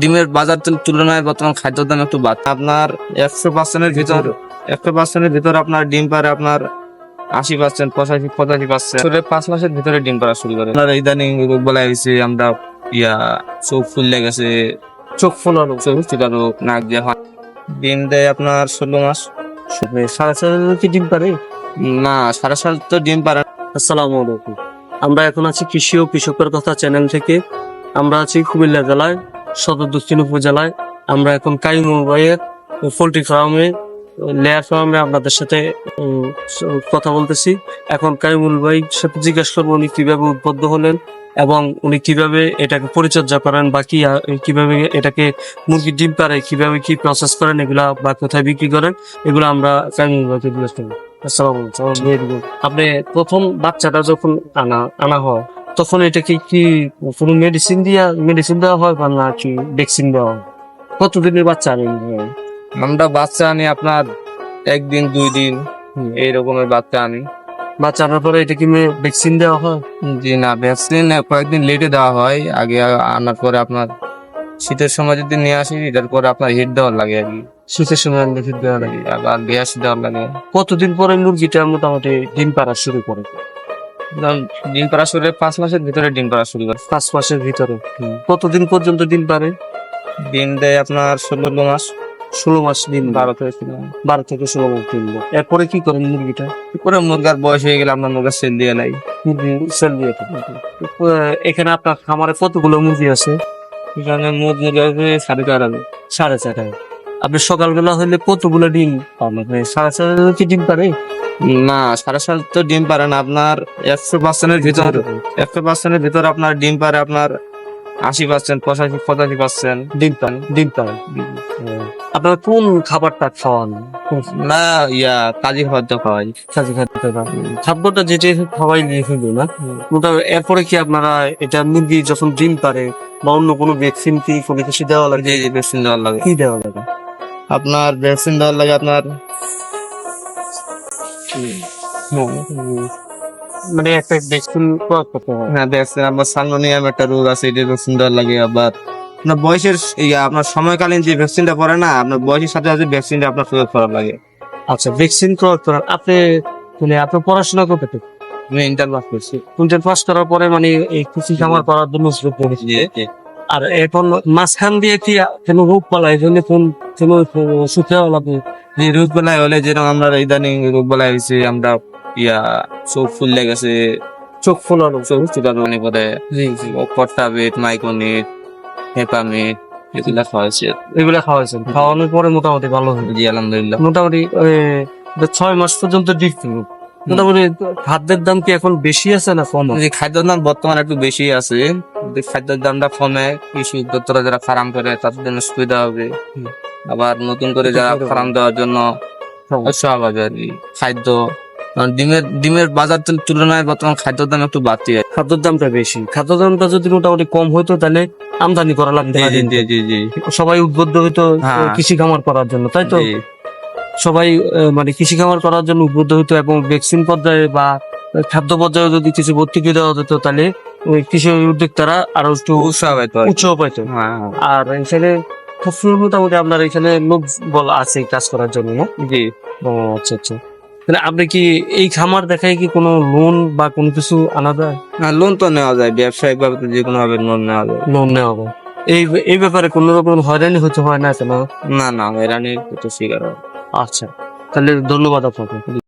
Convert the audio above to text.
ডিমের বাজার তুলনায় বর্তমান খাদ্যের দাম একটু বাড়ছে। আপনার একশো পার্সেন্টের ভিতর একশো পার্সেন্টের। ভিতর আপনার ডিম পারে আপনার আশি পার্সেন্ট পঁচাশি পঁচাশি পার্সেন্ট। পাঁচ মাসের ভিতরে ডিম পাড়া শুরু করে। আপনার ইদানিং রোগ বলা হয়েছে আমরা ইয়া চোখ ফুললে গেছে। চোখ ফোলানো। চোখ চিকানো নাক দিয়ে হয়। ডিম দেয় আপনার ষোলো মাস। সাড়ে হাজার কি ডিম পারে না সাড়ে সাত তো ডিম পারে। আসসালামু আলাইকুম। আমরা এখন আছি কৃষি ও কৃষকের কথা চ্যানেল থেকে। আমরা আছি কুমিল্লা জেলায়। সদর দক্ষিণ উপজেলায় আমরা এখন কাইমুল ভাইয়ের পোল্ট্রি ফার্মে লেয়ার ফার্মে আপনাদের সাথে কথা বলতেছি। এখন কাইমুল ভাই সাথে জিজ্ঞেস করব উনি কীভাবে উদ্বুদ্ধ হলেন এবং উনি কীভাবে এটাকে পরিচর্যা করেন বা কি কীভাবে এটাকে মুরগির ডিম পারে কীভাবে কি প্রসেস করেন এগুলা বা কোথায় বিক্রি করেন এগুলো আমরা কাইমুল ভাইকে জিজ্ঞেস করব। আসসালামু. আপনি প্রথম বাচ্চাটা যখন আনা আনা হয় তখন এটাকে কি কোনো মেডিসিন দিয়া মেডিসিন দেওয়া হয় বা না কি ভ্যাকসিন দেওয়া হয়? কতদিনের বাচ্চা আনেন? আমরা বাচ্চা আনি আপনার একদিন দুই দিন এই রকমের বাচ্চা আনি। বাচ্চা আনার পরে এটা কি ভ্যাকসিন দেওয়া হয়? জি না ভ্যাকসিন কয়েকদিন লেটে দেওয়া হয়। আগে আনার পরে আপনার শীতের সময় যদি নিয়ে আসি এটার পরে আপনার হিট দেওয়ার লাগে আর কি। শীতের সময় আনলে ঠিক দেওয়া লাগে। আবার গ্যাস দেওয়ার লাগে। কতদিন পরে মুরগিটা মোটামুটি ডিম পাড়া শুরু করে? ডিম পাড়া শুরু পাঁচ মাসের ভিতরে ডিম পাড়া শুরু করে। পাঁচ মাসের ভিতরে? কতদিন পর্যন্ত ডিম পারে ডিম দেয় আপনার ষোলো মাস। ষোলো মাস ডিম বারো থেকে বারো থেকে ষোলো মাস দেয়। এরপরে কি করেন মুরগিটা? এরপরে মুরগার বয়স হয়ে গেলে আপনার মুরগার সেল দিয়ে নাই মুরগি সেল দিয়ে থাকে। এখানে আপনার খামারে কতগুলো মুরগি আছে? এখানে মুরগি আছে সাড়ে চার হাজার। সাড়ে চার হাজার। আপনি সকালবেলা হলে কতগুলো ডিম পান আপনি সাড়ে চার কি ডিম পারে? না সাড়ে সাত তো ডিম পারে না। আপনার একশো পার্সেন্টের ভিতর একশো পার্সেন্টের ভিতর আপনার ডিম পারে আপনার আশি পার্সেন্ট পঁচাশি পঁচাশি পার্সেন্ট ডিম পান ডিম পান আপনার কোন খাবারটা খাওয়ান? না ইয়া কাজী খাদ্য খাওয়াই। কাজে খাদ্য খাদ্যটা যেটা খাওয়াই দিয়ে না? মোটামুটি এরপরে কি আপনারা এটা মুরগি যখন ডিম পারে বা অন্য কোনো ভ্যাকসিন কি কোনো কিছু দেওয়া লাগে? জি ভ্যাকসিন দেওয়ার লাগে। কি দেওয়া লাগে? আপনার ভ্যাকসিন দেওয়ার লাগে আপনার মানে একটা ভ্যাকসিন করতে হয় হ্যাঁ ভ্যাকসিন আপনার সালমোনিয়াম একটা রোগ আছে এটা ভ্যাকসিন দেওয়ার লাগে আবার। আপনার বয়সের আপনার সময়কালীন যে ভ্যাকসিনটা পড়ে না আপনার বয়সের সাথে সাথে ভ্যাকসিনটা আপনার প্রয়োগ করা লাগে। আচ্ছা ভ্যাকসিন প্রয়োগ করার আপনি মানে আপনি পড়াশোনা করতে থাকেন আমি ইন্টার পাস করছি। কুইন্টাল পাস করার পরে মানে এই কৃষি খামার করার জন্য সুযোগ আর এখন মাঝখান দিয়ে কি কোনো রোগ পালাই জন্য কোন কোন সুখে লাগবে যে রোগ বেলায় হলে যেরকম আমরা ইদানিং রোগ বেলায় হয়েছে আমরা ইয়া চোখ ফুললে গেছে। চোখ ফোলানো। চোখ চিকানো মনে করে জি জি। কট্টাবেট মাইকোনিট হেপামিট এগুলা খাওয়াইছে এগুলা খাওয়াইছেন খাওয়ানোর পরে মোটামুটি ভালো হবে জি আলহামদুলিল্লাহ। মোটামুটি ছয় মাস পর্যন্ত ডিপ মোটামুটি খাদ্যের দাম কি এখন বেশি আছে না কম? খাদ্যের দাম বর্তমানে একটু বেশি আছে। খাদ্যের দামটা কমে কৃষি উদ্যোক্তারা যারা ফার্ম করে তাদের জন্য সুবিধা হবে। আবার নতুন করে যারা ফার্ম দেওয়ার জন্য সব হবে আর কি খাদ্য। ডিমের ডিমের বাজার তুলনায় বর্তমান খাদ্যের দাম একটু বাড়তি খাদ্যের দামটা বেশি। খাদ্যের দামটা যদি মোটামুটি কম হইতো তাহলে আমদানি করা লাগতো। সবাই উদ্বুদ্ধ হইতো হ্যাঁ। কৃষি খামার করার জন্য তাই তো। সবাই মানে কৃষি খামার করার জন্য উদ্বুদ্ধ হতো এবং ভ্যাকসিন পর্যায়ে বা খাদ্য পর্যায়ে যদি কিছু ভর্তুকি দেওয়া যেত তাহলে ওই কৃষি উদ্যোক্তারা আরও একটু উৎসাহ পাইতো উৎসাহ পাইতো। হ্যাঁ। হ্যাঁ। আর এখানে খুব মোটামুটি আপনার এখানে লোক বল আছে কাজ করার জন্য না? জি। ও আচ্ছা আচ্ছা। তাহলে আপনি কি এই খামার দেখায় কি কোনো লোন বা কোনো কিছু আনা যায়? লোন তো নেওয়া যায় ব্যবসায়িক ভাবে তো যে কোনো ভাবে লোন নেওয়া যায়। লোন নেওয়া হবে এই এই ব্যাপারে কোনো রকম হয়রানি হতে হয় না কেন না না এরানি তো শিকার হবে। আচ্ছা তাহলে ধন্যবাদ আপনাকে।